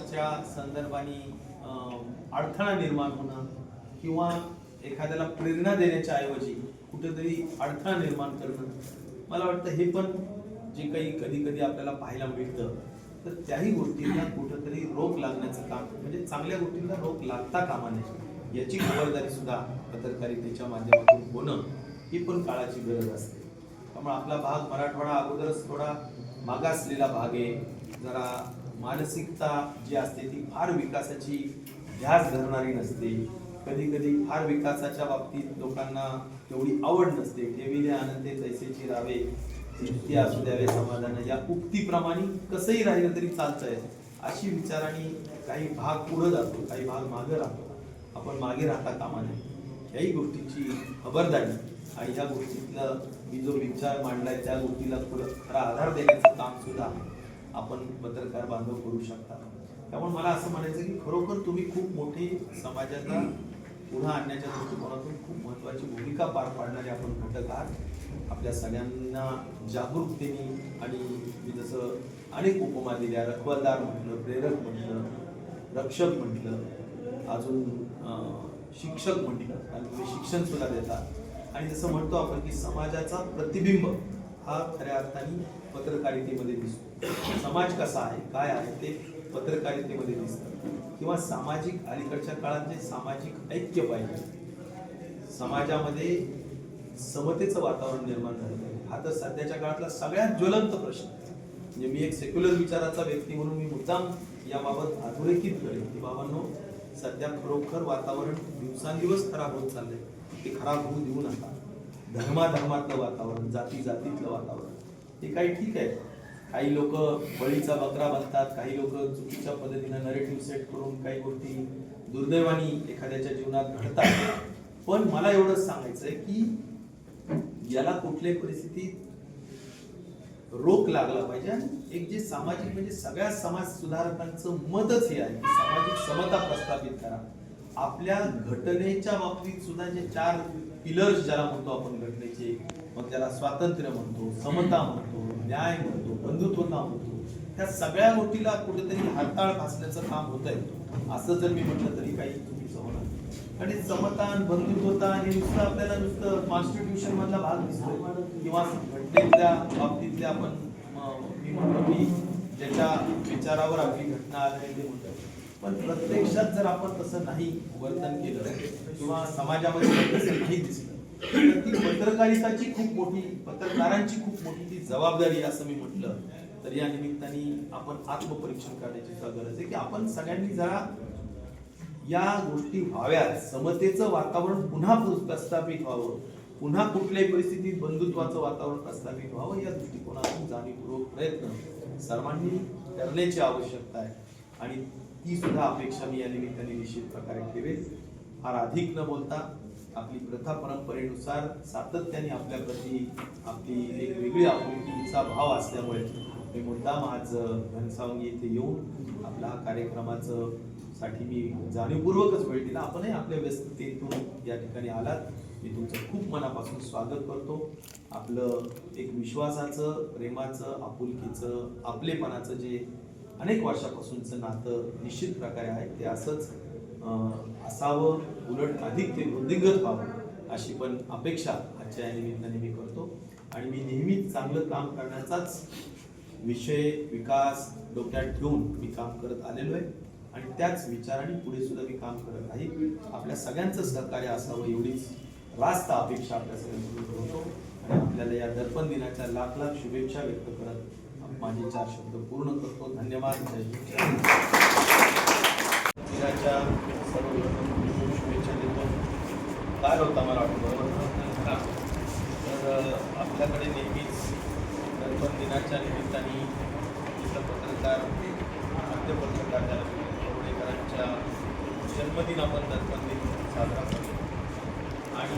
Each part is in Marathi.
चांगल्या कामाच्या संदर्भाने अडथळा निर्माण होणं किंवा एखाद्याला प्रेरणा देण्याच्या ऐवजी कुठेतरी अडथळा निर्माण करणं मला वाटतं हे पण जे काही कधी कधी आपल्याला पाहायला मिळतं. तर त्याही गोष्टींना कुठंतरी रोग लागण्याचं काम म्हणजे चांगल्या गोष्टींना रोग लागता कामा नये याची खबरदारी सुद्धा पत्रकारितेच्या माध्यमातून होणं ही पण काळाची गरज असते. त्यामुळे आपला भाग मराठवाडा अगोदरच थोडा मागासलेला भाग आहे. जरा मानसिकता जी असते ती फार विकासाची ध्यास धरणारी नसते. कधी कधी फार विकासाच्या बाबतीत लोकांना तेवढी आवड नसते. ठेविले आनंदे तैसेची राहावे तृप्ती असू द्यावे समाधान. या उक्तीप्रमाणे कसंही राहिलं तरी चालतंय. अशी विचाराने काही भाग पुढे जातो काही भाग मागे राहतो. आपण मागे राहता कामा नये. याही गोष्टीची खबरदारी आणि ह्या गोष्टीतलं मी जो विचार मांडलाय त्या गोष्टीला पुढं खरा आधार देण्याचं काम सुद्धा आपण पत्रकार बांधव करू शकता. त्यामुळे मला असं म्हणायचं की खरोखर तुम्ही खूप मोठी समाजाला पुन्हा आणण्याच्या दृष्टिकोनातून खूप महत्वाची भूमिका पार पाडणारे आपण घटक आहात. आपल्या सगळ्यांना जागरूकतेने आणि मी जसं अनेक उपमा दिल्या रखवालदार म्हटलं प्रेरक म्हटलं रक्षक म्हटलं अजून शिक्षक म्हटलं आणि तुम्ही शिक्षण सुद्धा देतात आणि जसं म्हणतो आपण की समाजाचा प्रतिबिंब हा खऱ्या अर्थाने पत्रकारितेमध्ये दिसतो. समाज कसा आहे काय आहे ते पत्रकारितेमध्ये दिसतं. किंवा सामाजिक अलीकडच्या काळात जे सामाजिक ऐक्य पाहिजे समाजामध्ये समतेचं वातावरण निर्माण झालं पाहिजे हा तर सध्याच्या काळातला सगळ्यात ज्वलंत प्रश्न. आहे. म्हणजे मी एक सेक्युलर विचाराचा व्यक्ती म्हणून मी मुद्दाम याबाबत अधोरेखित करेन की बाबांनो सध्या खरोखर वातावरण दिवसांदिवस खराब होत चाललंय. ते खराब होऊ देऊ नका. धर्माधर्मातलं वातावरण जाती जातीतलं वातावरण हे काही ठीक आहे. काही लोक बळीचा बकरा बनतात काही लोक चुकीच्या पद्धतीनं नरेटिव्ह सेट करून काही गोष्टी दुर्दैवानी एखाद्याच्या जीवनात घडतात. पण मला एवढंच सांगायचंय की याला कुठल्याही परिस्थितीत रोख लागला पाहिजे आणि एक जे सामाजिक म्हणजे सगळ्या समाज सुधारकांचं मतच हे आहे. की सामाजिक समता प्रस्थापित करा. आपल्या घटनेच्या बाबतीत सुद्धा जे चार पिलर्स ज्याला म्हणतो आपण घटनेचे मग त्याला स्वातंत्र्य म्हणतो समता म्हणतो न्याय म्हणतो बंधुत्व काम म्हणतो त्या सगळ्या गोष्टीला कुठेतरी हाताळ भासण्याचं काम होत आहे असं जर मी म्हटलं तरी काही तुम्ही होणार आणि समतान बंधुत्वता आणि नुसतं आपल्याला नुसतं कॉन्स्टिट्यूशन मधला भाग दिसतो किंवा घटनेतल्या बाबतीतल्या आपण मी म्हणतो की ज्याच्या विचारावर आपली घटना आधारित म्हणतो पण प्रत्यक्षात जर आपण तसं नाही वर्तन केलं किंवा समाजामध्ये तसं नाही दिसलं तर ती पत्रकारिताची खूप मोठी पत्रकारांची खूप मोठी ती जबाबदारी असं मी म्हटलं. तर या निमित्ताने आपण आत्मपरीक्षण करण्याची गरज आहे की आपण सगळ्यांनी जरा या गोष्टी व्हाव्यात. समतेचं वातावरण पुन्हा प्रस्थापित व्हावं. पुन्हा कुठल्याही परिस्थितीत बंधुत्वाचं वातावरण प्रस्थापित व्हावं या दृष्टिकोनातून जाणीवपूर्वक प्रयत्न सर्वांनी करण्याची आवश्यकता आहे. आणि ती सुद्धा अपेक्षा मी या निमित्ताने निश्चित प्रकारे ठेवेल फार अधिक न बोलता आपली प्रथा परंपरेनुसार सातत्याने आपल्याप्रती आपली एक वेगळी आपुलकीचा भाव असल्यामुळे मी मुद्दाम आज घनसावंगी इथे येऊन आपला कार्यक्रमाचं साठी मी जाणीवपूर्वकच वेळ दिला. आपणही आपल्या व्यस्ततेतून या ठिकाणी आलात. मी तुमचं खूप मनापासून स्वागत करतो. आपलं एक विश्वासाचं प्रेमाचं आपुलकीचं आपलेपणाचं जे अनेक वर्षापासूनचं नातं निश्चित प्रकारे आहे ते असंच असावं उलट अधिक ते वृद्धिंगत व्हावं अशी पण अपेक्षा आजच्या या निमित्ताने मी करतो. आणि मी नेहमीच चांगलं काम करण्याचाच विषय विकास डोक्यात ठेवून मी काम करत आलेलो आहे. आणि त्याच विचाराने पुढे सुद्धा मी काम करत राहील. आपल्या सगळ्यांचं सहकार्य असावं एवढीच रास्त अपेक्षा आपल्या सगळ्यांकडून करतो. आणि आपल्याला या दर्पण दिनाच्या लाख लाख शुभेच्छा व्यक्त करत माझे चार शब्द पूर्ण करतो. धन्यवाद. दिनाच्या सर्व लोकांना शुभेच्छा देतो काय होता मला वाटतं बरोबर? तर आपल्याकडे नेहमीच दर्पण दिनाच्या निमित्ताने इथं पत्रकार मध्य पत्रकार ज्याला कवडेकरांच्या जन्मदिन आपण दर्पण दिन साजरा करतो. आणि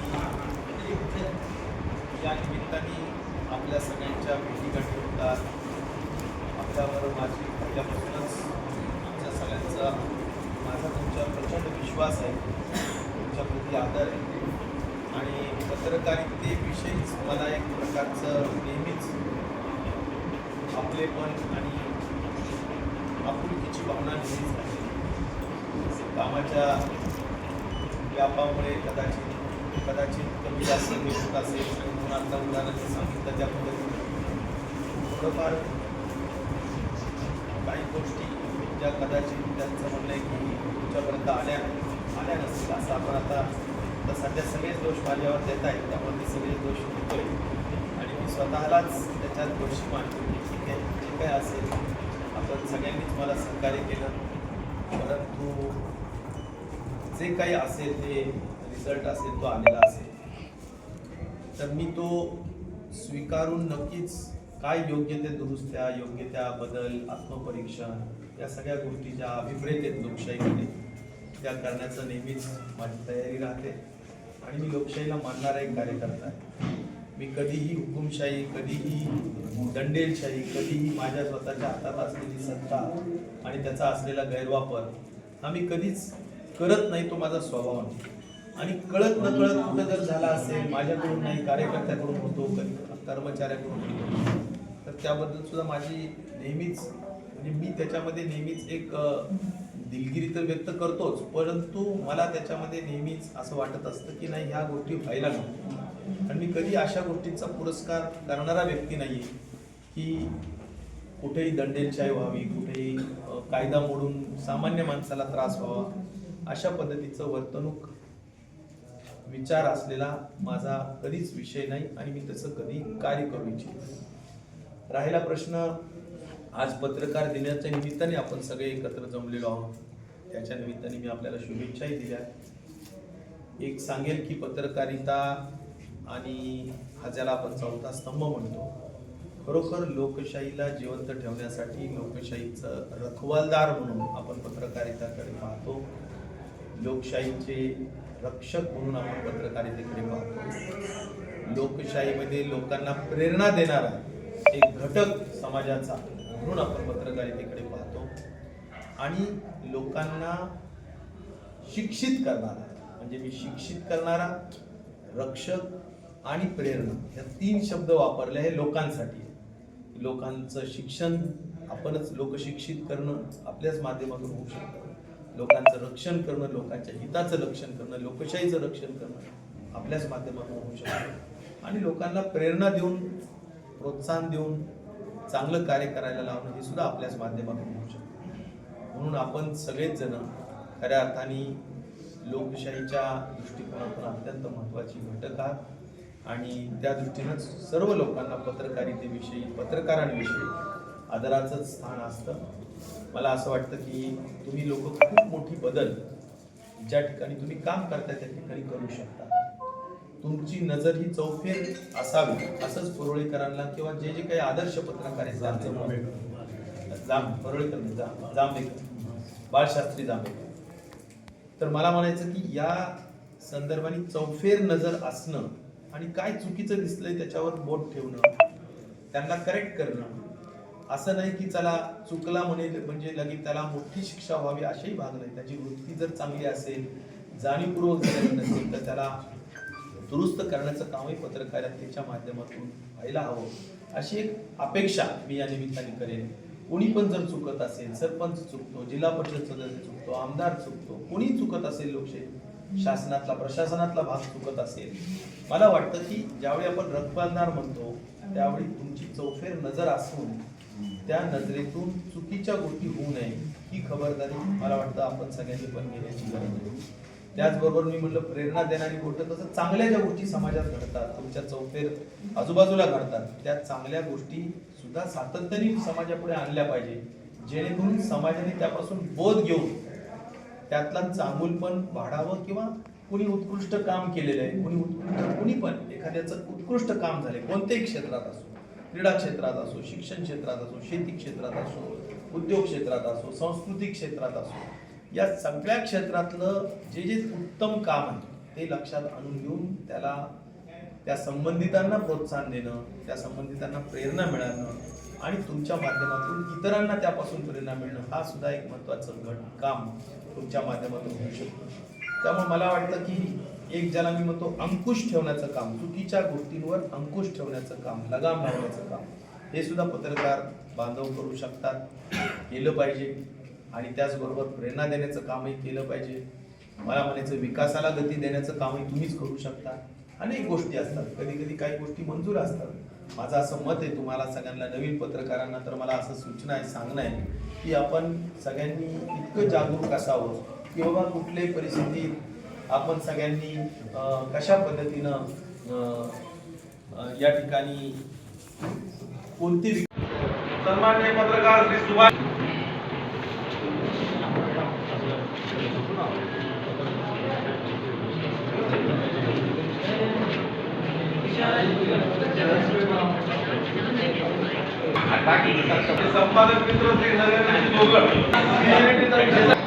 या निमित्ताने आपल्या सगळ्यांच्या भेटीगाठी होतात. आपल्यावर माझी पहिल्यापासूनच आमच्या सगळ्यांचा माझा तुमच्यावर प्रचंड विश्वास आहे. तुमच्याप्रती आदर आहे. आणि पत्रकारितेविषयीच मला एक प्रकारचं नेहमीच आपलेपण आणि आपुलकीची भावना नेहमीच आहे. कामाच्या व्यापामुळे कदाचित कदाचित कमी जास्त निघत होत असेल म्हणून आता उदाहरणार्थ सांगितलं त्या पद्धतीने. थोडंफार काही गोष्टी ज्या कदाचित त्यांचं म्हणणं आहे की तुमच्यापर्यंत आल्या आल्या नसतील असं आपण आता तर सध्या सगळेच दोष माझ्यावर देत आहेत त्यामुळे मी सगळे दोष घेतोय. आणि मी स्वतःलाच त्याच्यात दोषी मानतो की ठीक आहे जे काय असेल आपण सगळ्यांनीच मला सहकार्य केलं. परंतु जे काही असेल ते रिझल्ट असेल तो आलेला असेल तर मी तो स्वीकारून नक्कीच काय योग्य ते दुरुस्त्या योग्य त्या बदल आत्मपरीक्षण या सगळ्या गोष्टी ज्या अभिप्रेत आहेत लोकशाहीमध्ये. त्या करण्याचं नेहमीच माझी तयारी राहते. आणि मी लोकशाहीला मानणारा एक कार्यकर्ता आहे. मी कधीही हुकुमशाही कधीही दंडेलशाही कधीही माझ्या स्वतःच्या हातात असलेली सत्ता आणि त्याचा असलेला गैरवापर हा मी कधीच करत नाही तो माझा स्वभाव आहे. आणि कळत न कळत कुठं जर झाला असेल माझ्याकडून नाही कार्यकर्त्याकडून होतो कधी कर्मचाऱ्याकडून होतो तर त्याबद्दल सुद्धा माझी नेहमीच म्हणजे मी त्याच्यामध्ये नेहमीच एक दिलगिरी तर व्यक्त करतोच परंतु मला त्याच्यामध्ये नेहमीच असं वाटत असतं की नाही ह्या गोष्टी व्हायला नको. आणि मी कधी अशा गोष्टींचा पुरस्कार करणारा व्यक्ती नाही की कुठेही दंडेलशाही व्हावी कुठेही कायदा मोडून सामान्य माणसाला त्रास व्हावा अशा पद्धतीचं वर्तणूक विचार असलेला माझा कधीच विषय नाही आणि मी तसं कधी कार्य करू इच्छित राहिला प्रश्न आज पत्रकार दिनाच्या निमित्ताने आपण सगळे एकत्र जमलेलो आहोत. त्याच्या निमित्ताने मी आपल्याला शुभेच्छाही दिल्या. एक सांगेल की पत्रकारिता आणि हा ज्याला आपण चौथा स्तंभ म्हणतो. खरोखर लोकशाहीला जिवंत ठेवण्यासाठी लोकशाहीचं रखवालदार म्हणून आपण पत्रकारिताकडे पाहतो. लोकशाहीचे रक्षक म्हणून आपण पत्रकारितेकडे पाहतो. लोकशाहीमध्ये लोकांना प्रेरणा देणारा एक घटक समाजाचा म्हणून आपण पत्रकारितेकडे पाहतो. आणि लोकांना शिक्षित करणारा म्हणजे मी शिक्षित करणारा रक्षक आणि प्रेरणा ह्या तीन शब्द वापरले हे लोकांसाठी. लोकांचं शिक्षण आपणच लोकशिक्षित करणं आपल्याच माध्यमातून होऊ शकतं. लोकांचं रक्षण करणं लोकांच्या हिताचं रक्षण करणं लोकशाहीचं रक्षण करणं आपल्याच माध्यमातून होऊ शकतं. आणि लोकांना प्रेरणा देऊन प्रोत्साहन देऊन चांगलं कार्य करायला लावणं हे सुद्धा आपल्याच माध्यमातून होऊ शकतं. म्हणून आपण सगळेच जण खऱ्या अर्थाने लोकशाहीच्या दृष्टिकोनातून अत्यंत महत्त्वाची घटक आहात. आणि त्या दृष्टीनं सर्व लोकांना पत्रकारितेविषयी पत्रकारांविषयी आदराचं स्थान असतं. मला असं वाटतं की तुम्ही लोक खूप मोठी बदल ज्या ठिकाणी तुम्ही काम करता त्या ठिकाणी करू शकता. तुमची नजर ही चौफेर असावी असंच परोळेकरांना किंवा जे जे काही आदर्श पत्रकार आहेत त्यांचं. जांब परोळेकर जांभेकर. बाळशास्त्री जांभेकर. तर मला म्हणायचं की या संदर्भाने चौफेर नजर असणं आणि काय चुकीचं दिसलंय त्याच्यावर बोट ठेवणं त्यांना करेक्ट करणं असं नाही की चला चुकला म्हणे म्हणजे लगेच त्याला मोठी शिक्षा व्हावी अशाही भाग नाही. त्याची वृत्ती जर चांगली असेल जाणीवपूर्वक झालेली नसेल तर त्याला दुरुस्त करण्याचं कामही पत्रकारितेच्या माध्यमातून व्हायला हवं अशी एक अपेक्षा मी या निमित्ताने करेन. कोणी पण जर चुकत असेल सरपंच चुकतो जिल्हा परिषद सदस्य चुकतो आमदार चुकतो कोणी चुकत असेल लोकशाही शासनातला प्रशासनातला भाग चुकत असेल मला वाटतं की ज्यावेळी आपण रखबालदार म्हणतो त्यावेळी तुमची चौफेर नजर असून त्या नजरेतून चुकीच्या गोष्टी होऊ नये ही खबरदारी मला वाटतं आपण सगळ्यांनी पण घेण्याची गरज आहे. त्याचबरोबर मी म्हटलं प्रेरणा देणारी गोष्ट तसं चांगल्या ज्या गोष्टी समाजात घडतात तुमच्या चौफेर आजूबाजूला घडतात त्या चांगल्या गोष्टी सुद्धा सातत्याने समाजापुढे आणल्या पाहिजे. जेणेकरून समाजाने त्यापासून बोध घेऊन त्यातला चांगुलपण वाढावं किंवा कुणी उत्कृष्ट काम केलेलं आहे कुणी उत्कृष्ट कुणी पण एखाद्याचं उत्कृष्ट काम झाले कोणत्याही क्षेत्रात असो क्रीडा क्षेत्रात असो शिक्षण क्षेत्रात असो शेती क्षेत्रात असो उद्योग क्षेत्रात असो सांस्कृतिक क्षेत्रात असो या सगळ्या क्षेत्रातलं जे जे उत्तम काम आहे ते लक्षात आणून घेऊन त्याला त्या संबंधितांना प्रोत्साहन देणं त्या संबंधितांना प्रेरणा मिळणं आणि तुमच्या माध्यमातून इतरांना त्यापासून प्रेरणा मिळणं हा सुद्धा एक महत्त्वाचं घट काम तुमच्या माध्यमातून होऊ शकतो. त्यामुळे मला वाटतं की एक ज्याला मी म्हणतो अंकुश ठेवण्याचं काम चुकीच्या गोष्टींवर अंकुश ठेवण्याचं काम लगाम लावण्याचं काम हे सुद्धा पत्रकार बांधव करू शकतात. केलं पाहिजे. आणि त्याचबरोबर प्रेरणा देण्याचं कामही केलं पाहिजे. मला म्हणायचं विकासाला गती देण्याचं कामही तुम्हीच करू शकता. अनेक गोष्टी असतात. कधी कधी काही गोष्टी मंजूर असतात. माझं असं मत आहे तुम्हाला सगळ्यांना नवीन पत्रकारांना तर मला असं सूचना आहे सांगणं आहे की आपण सगळ्यांनी इतकं जागरूक असावं की बाबा कुठल्याही परिस्थितीत आपण सगळ्यांनी कशा पद्धतीनं या ठिकाणी कोणती सन्मान्य पत्रकार श्री सुभाष संपादक मित्र श्री नरेंद्र जोगळ